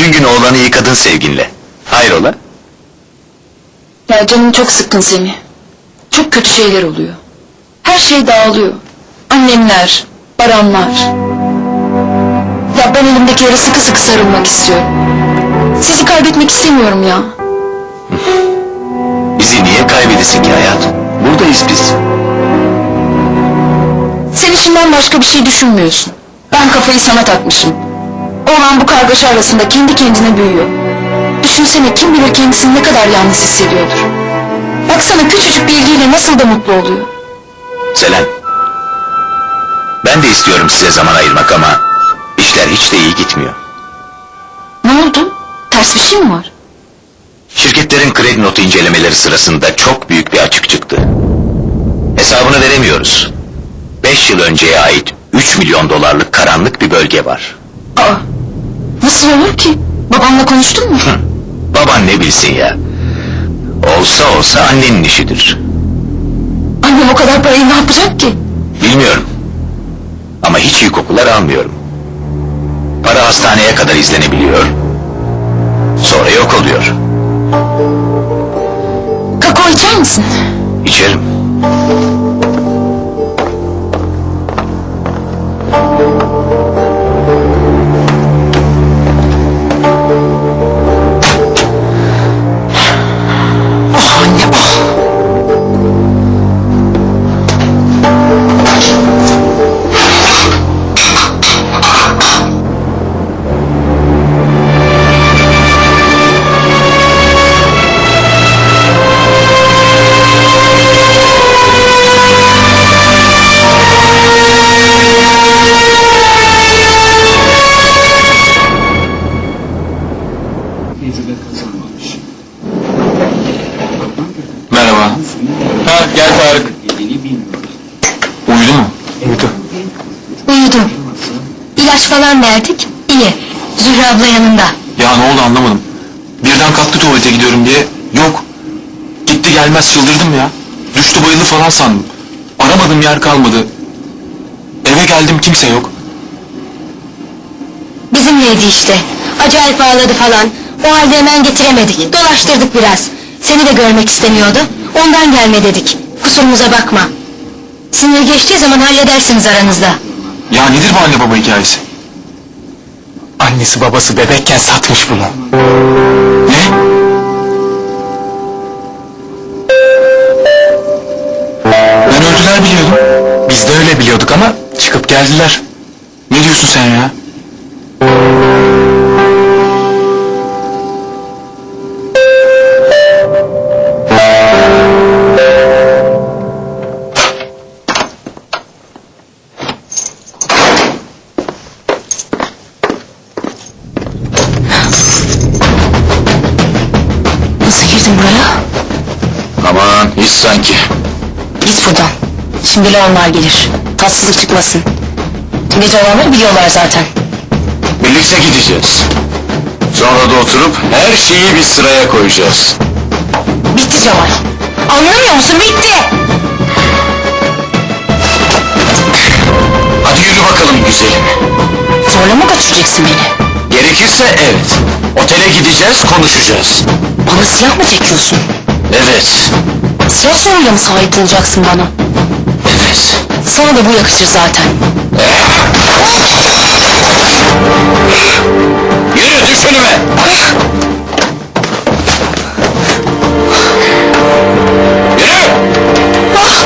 Bütün gün oğlanı yıkadın sevginle. Hayrola? Ya canım çok sıkkın Semih. Çok kötü şeyler oluyor. Her şey dağılıyor. Annemler, baranlar. Ya ben elimdekilere sıkı sıkı sarılmak istiyorum. Sizi kaybetmek istemiyorum ya. Bizi niye kaybedesin ki hayatım? Buradayız biz. Sen işinden başka bir şey düşünmüyorsun. Ben kafayı sana takmışım. Oğlan bu kargaşa arasında kendi kendine büyüyor. Düşünsene kim bilir kendisini ne kadar yalnız hissediyordur. Baksana küçücük bir ilgiyle nasıl da mutlu oluyor. Selen. Ben de istiyorum size zaman ayırmak ama işler hiç de iyi gitmiyor. Ne oldu? Ters bir şey mi var? Şirketlerin kredi notu incelemeleri sırasında çok büyük bir açık çıktı. Hesabını veremiyoruz. 5 yıl önceye ait 3 milyon dolarlık karanlık bir bölge var. Nasıl olur ki? Babamla konuştun mu? Baban ne bilsin ya. Olsa olsa annenin işidir. Annem o kadar parayı ne yapacak ki? Bilmiyorum. Ama hiç iyi kokular almıyorum. Para hastaneye kadar izlenebiliyor. Sonra yok oluyor. Kakao içer misin? İçerim. Ha gel Tarık. Uyudu mu? Uyudu. Uyudu. İlaç falan verdik. İyi. Zühre abla yanında. Ya ne oldu anlamadım. Birden kalktı tuvalete gidiyorum diye. Yok. Gitti gelmez çıldırdım ya. Düştü bayıldı falan sandım. Aramadım yer kalmadı. Eve geldim kimse yok. Bizimleydi işte. Acayip ağladı falan. O halde hemen getiremedik. Dolaştırdık biraz. Seni de görmek istemiyordu. Ondan gelme dedik. Kusurumuza bakma. Sinir geçtiği zaman halledersiniz aranızda. Ya nedir bu anne baba hikayesi? Annesi babası bebekken satmış bunu. Ne? Ben öldüler biliyordum. Biz de öyle biliyorduk ama çıkıp geldiler. Ne diyorsun sen ya? Buradan. Şimdi onlar gelir. Tatsızlık çıkmasın. Gece olanları biliyorlar zaten. Birlikte gideceğiz. Sonra da oturup her şeyi bir sıraya koyacağız. Bitti Cemal. Anlamıyor musun? Bitti. Hadi yürü bakalım güzelim. Zorla mı götüreceksin beni? Gerekirse evet. Otele gideceğiz, konuşacağız. Bana silah mı çekiyorsun? Evet, Silah soruyla mı sahip olacaksın bana? evet. Sana da bu yakışır zaten. Yürü düş önüme. Yürü.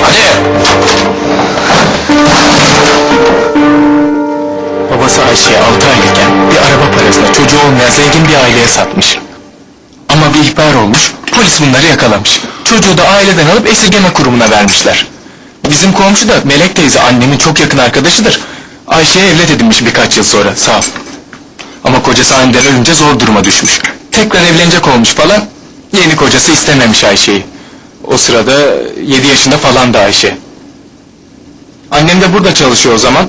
Hadi. Babası Ayşe'ye 6 aylıkken bir araba parasına çocuğu olmayan zengin bir aileye satmış. Ama bir ihbar olmuş, polis bunları yakalamış. Çocuğu da aileden alıp esirgeme kurumuna vermişler. Bizim komşu da Melek teyze annemin çok yakın arkadaşıdır. Ayşe'ye evlat edinmiş birkaç yıl sonra, sağ ol. Ama kocası aniden ölünce zor duruma düşmüş. Tekrar evlenecek olmuş falan. Yeni kocası istememiş Ayşe'yi. O sırada 7 yaşında falan da Ayşe. Annem de burada çalışıyor o zaman.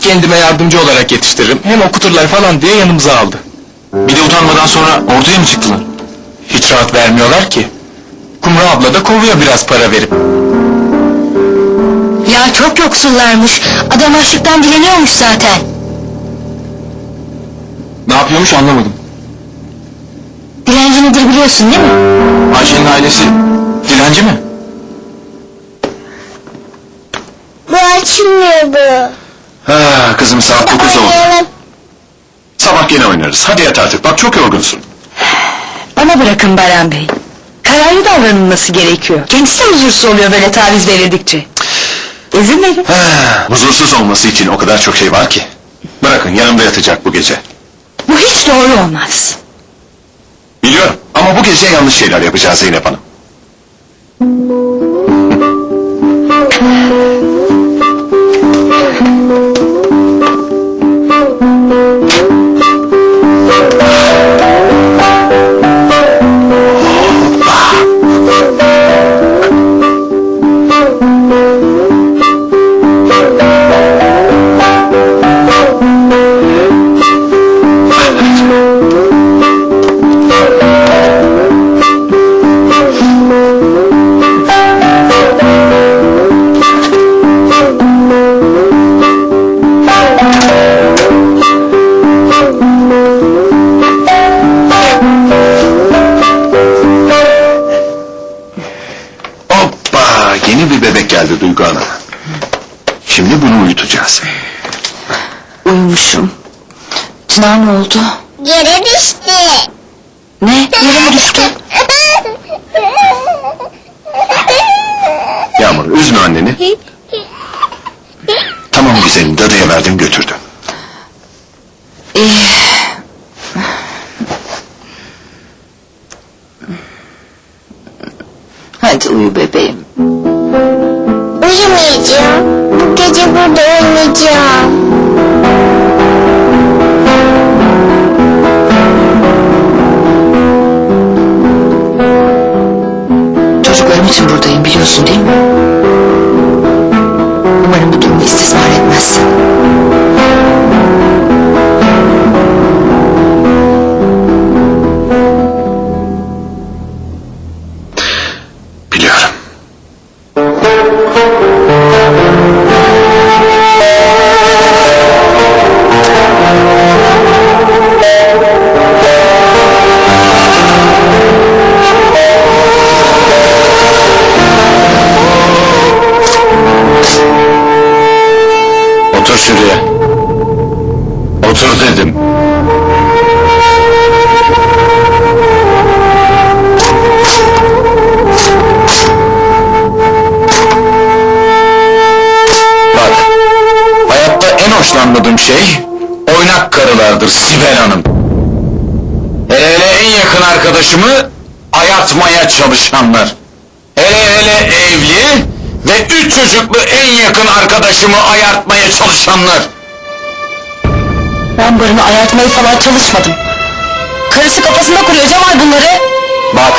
Kendime yardımcı olarak yetiştiririm. Hem okuturlar falan diye yanımıza aldı. Bir de utanmadan sonra ortaya mı çıktılar? Hiç rahat vermiyorlar ki. Kumru abla da kovuyor biraz para verip. Ya çok yoksullarmış. Adam açlıktan dileniyormuş zaten. Ne yapıyormuş anlamadım. Dilenci nedir biliyorsun değil mi? Ayşe'nin ailesi dilenci mi? Bu açmıyor bu. Ha, kızım saat 9 oldu. Oynayalım. Sabah gene oynarız. Hadi yat artık. Bak çok yorgunsun. Bana bırakın Baran Bey. Kararlı davranılması gerekiyor. Kendisi de huzursuz oluyor böyle taviz verildikçe. İzin verin. Ha, huzursuz olması için o kadar çok şey var ki. Bırakın yanımda yatacak bu gece. Bu hiç doğru olmaz. Biliyorum ama bu gece yanlış şeyler yapacağız Zeynep Hanım. Geldi Duygu Ana. Şimdi bunu uyutacağız. Uyumuşum. Çınar ne oldu? Yere düştü. Ne? Yere mi düştü? Yağmur üzme anneni. Tamam güzelim dadıya verdim götürdü. İyi. Hadi uyu bebeğim. Oynayacağım. Çocuklarım için buradayım biliyorsun değil mi? Umarım şuraya. Otur dedim. Bak, hayatta en hoşlanmadığım şey oynak karılardır Sibel Hanım. Hele hele en yakın arkadaşımı ayartmaya çalışanlar. Hele hele evli ve üç çocuklu en yakın arkadaşımı ayartmaya çalışanlar. Ben barını ayartmaya falan çalışmadım. Karısı kafasında kuruyor Cemal bunları. Bak,